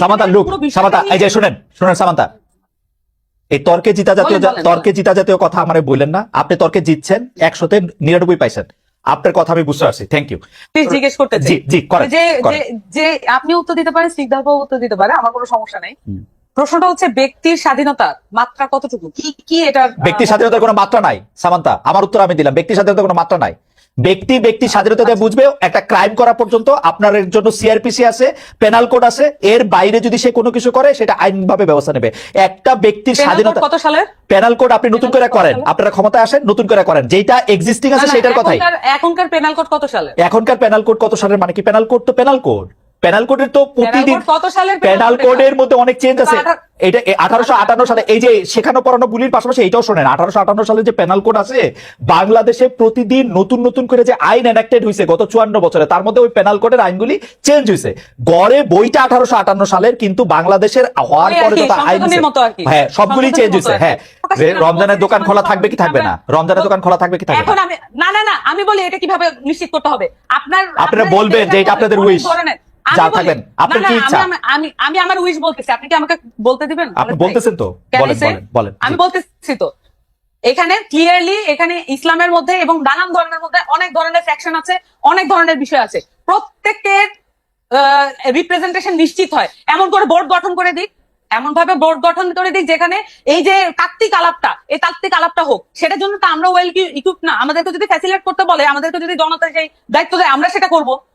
Samanta look Samanta এই যে শুনেন শুনেন সামান্তা এই তর্কে জিতা জাতীয় তর্কে জিতা জাতীয় কথা আমার বললেন না। আপনি তর্কে জিতছেন একশোতে নিরানব্বই পাইছেন। আপনার কথা আমি বুঝতে পারছি। থ্যাংক ইউ জিজ্ঞেস করতে জি জি যে আপনি উত্তর দিতে পারেন স্নিগ্ধাপ উত্তর দিতে পারে আমার কোনো সমস্যা নেই। প্রশ্নটা হচ্ছে ব্যক্তির স্বাধীনতার মাত্রা কতটুকু? কি কি এটা ব্যক্তি স্বাধীনতার কোনো মাত্রা নাই সামান্তা। আমার উত্তর আমি দিলাম। ব্যক্তি স্বাধীনতার কোনো মাত্রা নাই। ব্যক্তি ব্যক্তি স্বাধীনতা দিয়ে বুঝবে একটা ক্রাইম করা পর্যন্ত আপনার এর জন্য সিআরপিসি আছে পেনাল কোড আছে এর বাইরে যদি সে কোনো কিছু করে সেটা আইনভাবে ব্যবস্থা নেবে। একটা ব্যক্তির স্বাধীনতা কত সালে পেনাল কোড আপনি নতুন করে করেন? আপনারা ক্ষমতায় আসেন নতুন করে করেন। যেটা এক্সিস্টিং আছে সেটার কথাই। এখনকার- এখনকার পেনাল কোড কত সালে এখনকার পেনাল কোড কত সালের? মানে কি পেনাল কোড তো পেনাল কোড পেনাল কোডের তো প্রতিদিন কত সালের code কোডের মধ্যে অনেক চেঞ্জ আছে। এটা আঠারোশো আটান্ন সালে এই যে শেখানো পড়ানো বুলির পাশাপাশি এটাও শোনেন আঠারোশো আটান্ন সালে যে পেনাল কোড আছে বাংলাদেশে প্রতিদিন নতুন নতুন করে যে আইন এনাক্টেড হয়েছে গত চুয়ান্ন বছরে তার মধ্যে ওই পেনাল কোডের আইনগুলি চেঞ্জ হয়েছে গড়ে বইটা আঠারোশো আটান্ন সালের কিন্তু বাংলাদেশের হওয়ার পরে যত আইন। হ্যাঁ সবগুলি চেঞ্জ হয়েছে হ্যাঁ। রমজানের দোকান খোলা থাকবে কি থাকবে না রমজানের দোকান খোলা থাকবে কি থাকবে না? না না আমি বলি এটা কীভাবে নিশ্চিত করতে হবে। আপনার আপনারা বলবেন যে এটা আপনাদের অনেক থাকবেন, আপনার কি ইচ্ছা? আমি আমি আমার উইশ বলতেছি। আপনি কি আমাকে বলতে দিবেন? আপনি বলতেছেন তো? বলেন বলেন বলেন। আমি বলতেছি তো। এখানে ক্লিয়ারলি এখানে ইসলামের মধ্যে এবং নানান ধরনের মধ্যে অনেক ধরনের ফ্যাকশন আছে অনেক ধরনের বিষয় আছে। প্রত্যেকের রিপ্রেজেন্টেশন নিশ্চিত হয়। এমন করে বোর্ড গঠন করে দিক। এমন ভাবে বোর্ড গঠন করে দিক যেখানে এই যে তাত্ত্বিক আলাপটা এই তাত্ত্বিক আলাপটা হোক সেটার জন্য তো আমরা ওয়েল ইকুইপ না। আমাদেরকে যদি ফ্যাসিলেট করতে বলে আমাদেরকে যদি জনতা সেই দায়িত্ব দেয় আমরা সেটা করব।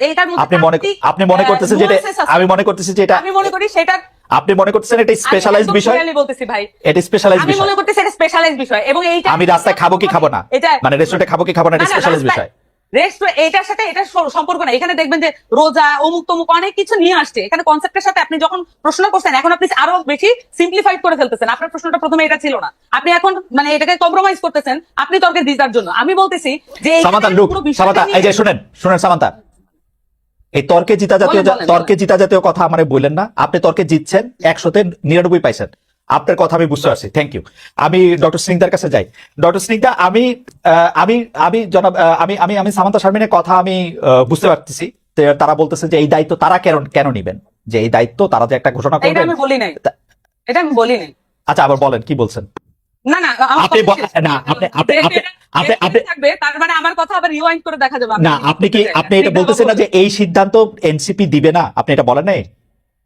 এইটার মধ্যে আপনি মনে আপনি মনে করতেছেন যে এটা- nuances আছে। আমি মনে করতেছি যে এটা আমি মনে করি সেটা আপনি মনে করতেছেন এটা স্পেশালাইজ বিষয়? বলতেছি ভাই। এটা স্পেশালাইজ আমি মনে করতেছি এটা স্পেশালাইজ বিষয় এবং এইটা আমি রাস্তায় খাব কি খাব না? মানে রেস্টুরেন্টে খাব কি খাব না এটা না, না, স্পেশালাইজ বিষয়। রেস্টুরেন্ট এটার সাথে এটা সম্পর্ক না এখানে দেখবেন যে রোজা অমুক তমুক অনেক কিছু নিয়ে আসছে। এখানে কনসেপ্টের সাথে আপনি যখন প্রশ্ন করছেন এখন আপনি আরও বেশি সিম্পলিফাইড করে ফেলতেছেন। আপনার প্রশ্নটা প্রথমে এটা ছিল না। আপনি এখন মানে এটাকে কম্প্রোমাইজ করতেছেন আপনি তর্কে জিতার জন্য। আমি বলতেছি যে সামান্তা এই যে শুনেন শুনেন সামান্তা। এই তর্কে জিতা জাতীয় বলেন, বলেন, তর্কে জিতা জাতীয় কথা আমার বললেন না। আপনি তর্কে জিতছেন একশোতে নিরানব্বই পাইছেন। আপনার কথা আমি বুঝতে পারছি। থ্যাংক ইউ আমি ডক্টর সিংদার কাছে যাই। ডক্টর সিংদা আমি আমি আমি জনাব আমি আমি আমি সামান্তা শারমিনের কথা আমি বুঝতে পারতেছি। তারা বলতেছে যে এই দায়িত্ব তারা কেন কেন নিবেন? যে এই দায়িত্ব তারা যে একটা ঘোষণা এটা করবেন। আমি বলি নাই। এটা আমি বলি নাই। আচ্ছা আবার বলেন কি বলছেন? না না আপনি কথা বল- শেষ। না, আপনি- আপনি- আপনি- আপনি- থাকবে তার মানে আমার কথা আবার রিওয়াইন্ড করে দেখা যাবে না আপনি কি আপনি এটা বলতেছেন না যে এই সিদ্ধান্ত এনসিপি দিবে না? আপনি এটা বলেন নাই?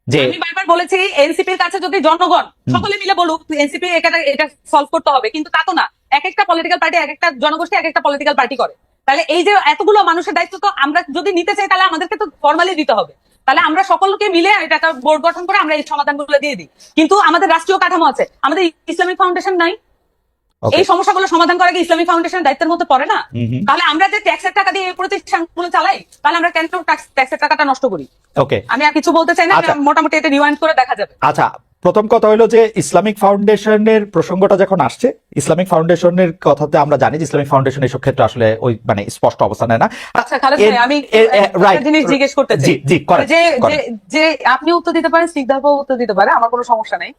যে আমি বারবার বলেছি এনসিপির কাছে যদি জনগণ সকলে মিলে বলুক এনসিপি এটা এটা সলভ করতে হবে কিন্তু তা তো না। এক একটা পলিটিক্যাল পার্টি এক একটা জনগোষ্ঠী এক একটা পলিটিক্যাল পার্টি করে। তাহলে এই যে এতগুলো মানুষের দায়িত্ব তো আমরা যদি নিতে চাই তাহলে আমাদেরকে তো ফর্মালি দিতে হবে। তাহলে আমরা সকলকে মিলে এটা একটা বোর্ড গঠন করে আমরা এই সমাধানগুলো দিয়ে দিই। কিন্তু আমাদের রাষ্ট্রীয় কাঠামো আছে। আমাদের ইসলামিক ফাউন্ডেশন নাই. এই সমস্যাগুলো সমাধান করা কি ইসলামিক ফাউন্ডেশন দায়িত্বের মধ্যে পড়ে না। তাহলে আমরা যে ট্যাক্সের টাকা দিয়ে এই প্রতিষ্ঠানগুলো চালাই তাহলে আমরা কেন ট্যাক্সের টাকাটা নষ্ট করি? ওকে আমি আর কিছু বলতে চাই না আচ্ছা। মোটামুটি এটা রিওয়াইন্ড করে দেখা যাবে। আচ্ছা প্রথম কথা হলো যে ইসলামিক ফাউন্ডেশনের প্রসঙ্গটা যখন আসছে ইসলামিক ফাউন্ডেশনের কথাতে আমরা জানি যে ইসলামিক ফাউন্ডেশন এসব ক্ষেত্রে আসলে ওই মানে স্পষ্ট অবস্থান না। আচ্ছা খালেদ ভাই আমি একটা জিনিস জিজ্ঞেস করতে চাই। জি জি যে যে আপনি উত্তর দিতে পারেন স্নিগ্ধাপ উত্তর দিতে পারে আমার কোনো সমস্যা নেই।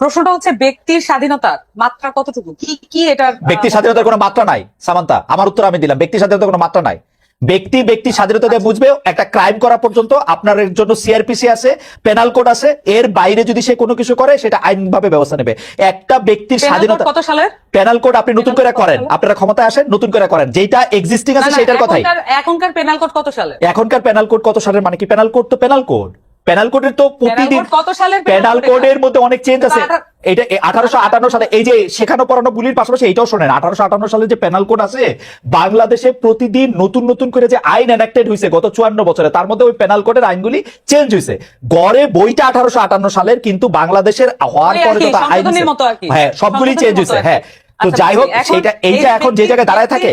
প্রশ্নটা হচ্ছে ব্যক্তির স্বাধীনতার মাত্রা কতটুকু? কি কি এটা ব্যক্তি স্বাধীনতার কোনো মাত্রা নাই সামান্তা। আমার উত্তর আমি দিলাম ব্যক্তি স্বাধীনতার কোনো মাত্রা নাই। ব্যক্তি ব্যক্তি স্বাধীনতা দিয়ে বুঝবে একটা ক্রাইম করা পর্যন্ত আপনার জন্য সিআরপিসি আছে পেনাল কোড আছে এর বাইরে যদি সে কোনো কিছু করে সেটা আইনভাবে ব্যবস্থা নেবে। একটা ব্যক্তির স্বাধীনতা কত সালের পেনাল কোড আপনি নতুন করে করেন? আপনারা ক্ষমতায় আসেন নতুন করে করেন। যেটা এক্সিস্টিং আছে সেটার কথাই। এখনকার- এখনকার পেনাল কোড কত সালের এখনকার পেনাল কোড কত সালের মানে কি? পেনাল কোড তো পেনাল কোড পেনাল কোডের তো প্রতিদিন কত সালের কোডের মধ্যে অনেক চেঞ্জ আছে। এটা আঠারোশো আটান্ন সালে এই যে শেখানো পড়ানো বুলির পাশাপাশি এটাও শোনেন আঠারোশো আটান্ন সালে যে পেনাল কোড আছে বাংলাদেশে প্রতিদিন নতুন নতুন করে যে আইন এনাক্টেড হয়েছে গত চুয়ান্ন বছরে তার মধ্যে ওই পেনাল কোডের আইনগুলি চেঞ্জ হয়েছে গড়ে বইটা আঠারোশো আটান্ন সালের কিন্তু বাংলাদেশের হওয়ার পরে যত আইন। হ্যাঁ সবগুলি চেঞ্জ হয়েছে হ্যাঁ। তো আচ্ছা, যাই হোক সেটা এইটা এখন যে জায়গায় দাঁড়ায় থাকে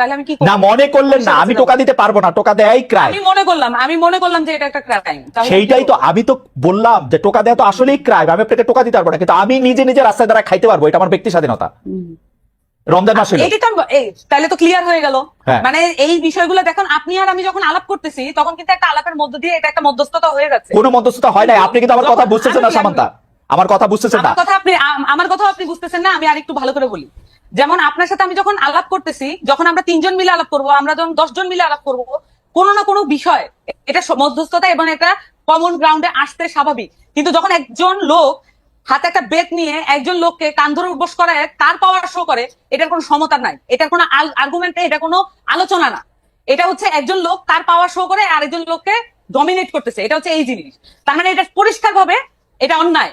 তাহলে আমি কি না মনে করলেন না আমি টোকা দিতে পারব না টোকা ক্রাইম আমি মনে করলাম আমি মনে করলাম যে এটা একটা ক্রাইম সেইটাই তো আমি তো বললাম যে টোকা দেওয়া তো আসলেই ক্রাইম আমি আপনাকে টোকা দিতে পারব না কিন্তু আমি নিজে নিজে রাস্তায় দ্বারা খাইতে পারব এটা আমার ব্যক্তি স্বাধীনতা। রমজান মাস তাহলে তো ক্লিয়ার হয়ে গেল। হ্যাঁ। মানে এই বিষয়গুলো দেখুন আপনি আর আমি যখন আলাপ করতেছি তখন কিন্তু একটা আলাপের মধ্য দিয়ে এটা একটা মধ্যস্থতা হয়ে যাচ্ছে। কোনো মধ্যস্থতা হয় আপনি কিন্তু আমার কথা বুঝতেছেন না সামান্তা। আমার কথা বুঝতেছেন না। কথা আপনি আমার কথা আপনি বুঝতেছেন না আমি আর একটু ভালো করে বলি। যেমন আপনার সাথে আমি যখন আলাপ করতেছি, যখন আমরা তিনজন মিলে আলাপ করব, আমরা যখন দশজন মিলে আলাপ করব, কোনো না কোনো বিষয়, এটা মধ্যস্থতা এবং একটা কমন গ্রাউন্ডে আসতে স্বাভাবিক। কিন্তু যখন একজন লোক হাতে একটা বেত নিয়ে একজন লোককে কান ধরে উঠবস করায় তার পাওয়ার শো করে, এটার কোনো সমতা নাই। এটার কোনো আর্গুমেন্ট এটা কোনো আলোচনা না। এটা হচ্ছে একজন লোক তার পাওয়ার শো করে, আরেকজন লোককে ডমিনেট করতেছে। এটা হচ্ছে এই জিনিস। তার মানে এটা পরিষ্কার ভাবে এটা অন্যায়।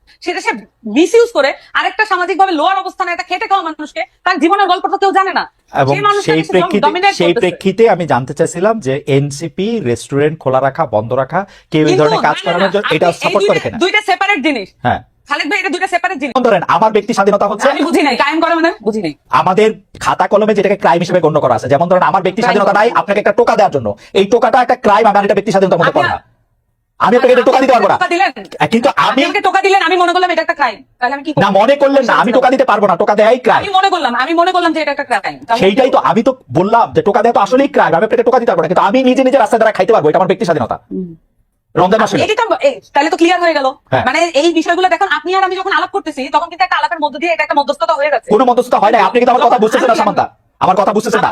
সেটা সে মিস ইউজ করে আরেকটা সামাজিক ভাবে লোয়ার অবস্থানে একটা খেটে খাওয়া মানুষকে তার জীবনের গল্প তো কেউ জানে না। এবং সেই প্রেক্ষিতে সেই প্রেক্ষিতে আমি জানতে চাইছিলাম যে এনসিপি রেস্টুরেন্ট খোলা রাখা বন্ধ রাখা কেউ এই ধরনের কাজ করানোর জন্য এটা সাপোর্ট করে কিনা? দুইটা সেপারেট জিনিস। হ্যাঁ। খালেদ ভাই এটা দুইটা সেপারেট জিনিস। ধরেন আমার ব্যক্তি স্বাধীনতা হচ্ছে আমি বুঝি নাই কায়েম করা মানে বুঝি নাই। আমাদের খাতা কলমে যেটাকে ক্রাইম হিসেবে গণ্য করা আছে যেমন ধরেন আমার ব্যক্তি স্বাধীনতা নাই আপনাকে একটা টোকা দেওয়ার জন্য। এই টোকাটা একটা ক্রাইম আমার এটা ব্যক্তি স্বাধীনতা মধ্যে পড়ে না আমি আপনাকে এটা টোকা দিতে পারব না। কিন্তু আমি আমাকে টোকা দিলেন আমি মনে করলাম এটা একটা ক্রাইম তাহলে আমি কি না মনে করলেন না আমি টোকা দিতে পারব না টোকা দেয়াই ক্রাইম আমি মনে করলাম আমি মনে করলাম যে এটা একটা ক্রাইম সেইটাই তো আমি তো বললাম যে টোকা দেওয়া তো আসলেই ক্রাইম আমি আপনাকে টোকা দিতে পারব না কিন্তু আমি নিজে নিজে রাস্তায় দ্বারা খাইতে পারব এটা আমার ব্যক্তি স্বাধীনতা। রমজান মাস হলো। এটি তো এই, তাহলে তো ক্লিয়ার হয়ে গেল। হ্যাঁ। মানে এই বিষয়গুলো দেখুন আপনি আর আমি যখন আলাপ করতেছি তখন কিন্তু একটা আলাপের মধ্য দিয়ে এটা একটা মধ্যস্থতা হয়ে যাচ্ছে। কোনো মধ্যস্থতা হয় না আপনি কিন্তু আমার কথা বুঝতেছেন না সামান্তা। আমার কথা বুঝতেছেন না।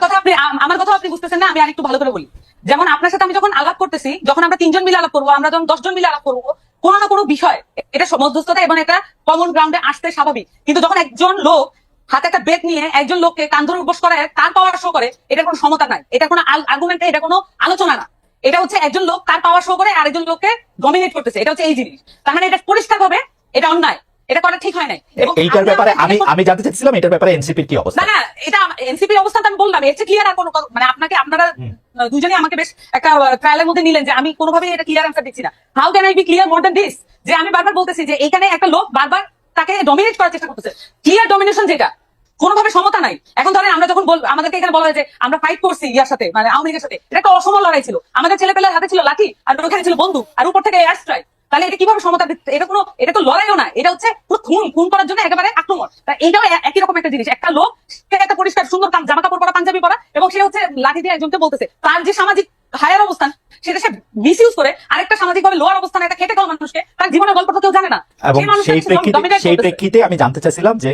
আমার কথা আপনি বুঝতেছেন না, আমি আর একটু ভালো করে বলি। যেমন আপনার সাথে আমি যখন আলাপ করতেছি, যখন আমরা তিনজন মিলে আলাপ করব, আমরা যখন দশজন মিলে আলাপ করব, কোনো না কোনো বিষয়, এটা মধ্যস্থতা এবং একটা কমন গ্রাউন্ডে আসতে স্বাভাবিক। কিন্তু যখন একজন লোক হাতে একটা বেত নিয়ে একজন লোককে কান ধরে উঠবস করায়, তার পাওয়ার শো করে, এটা কোনো সমতা নাই। এটা কোনো আর্গুমেন্ট এটা কোনো আলোচনা না। এটা হচ্ছে একজন লোক তার পাওয়ার শো করে আরেকজন লোককে ডমিনেট করতেছে। এটা হচ্ছে এই জিনিস। তার মানে এটা পরিষ্কার ভাবে এটা অন্যায়। এটা করা ঠিক হয় নাই। এইটার ব্যাপারে আমি আমি জানতে চাইছিলাম এটার ব্যাপারে এনসিপির কি অবস্থা। না না এটা এনসিপির অবস্থান আমি বললাম এর ক্লিয়ার আর কোনো মানে আপনাকে আপনারা দুজনেই আমাকে বেশ একটা ট্রায়ালের মধ্যে নিলেন যে আমি কোনোভাবেই এটা ক্লিয়ার অ্যান্সার দিচ্ছি না। How can I be clear more than this যে আমি বারবার বলতেছি যে এখানে একটা লোক বারবার তাকে ডমিনেট করার চেষ্টা করতেছে। ক্লিয়ার ডমিনেশন যেটা কোনোভাবে সমতা নাই। এখন ধরেন আমরা যখন বল আমাদেরকে এখানে বলা হয় যে আমরা ফাইট করছি ইয়ার সাথে মানে আওয়ামী লীগের সাথে এটা একটা অসম লড়াই ছিল। আমাদের ছেলে পেলের হাতে ছিল লাঠি আর ওখানে ছিল বন্ধু আর উপর থেকে এয়ার স্ট্রাইক তাহলে এটা কীভাবে সমতা? এটা কোনো এটা তো লড়াইও না এটা হচ্ছে খুন খুন করার জন্য একেবারে আক্রমণ তা এটাও একই রকম একটা জিনিস একটা লোক সে একটা পরিষ্কার সুন্দর কাম- জামা কাপড় পরা পাঞ্জাবি পরা এবং সে হচ্ছে লাঠি দিয়ে একজনকে বলতেছে তার যে সামাজিক হায়ার অবস্থান সেটা সে মিস ইউজ করে আরেকটা সামাজিক ভাবে লোয়ার অবস্থানে এটা খেতে খাওয়া মানুষকে তার জীবনের গল্পটা কেউ জানে না সেই। প্রেক্ষিতে আমি জানতে চাইছিলাম যে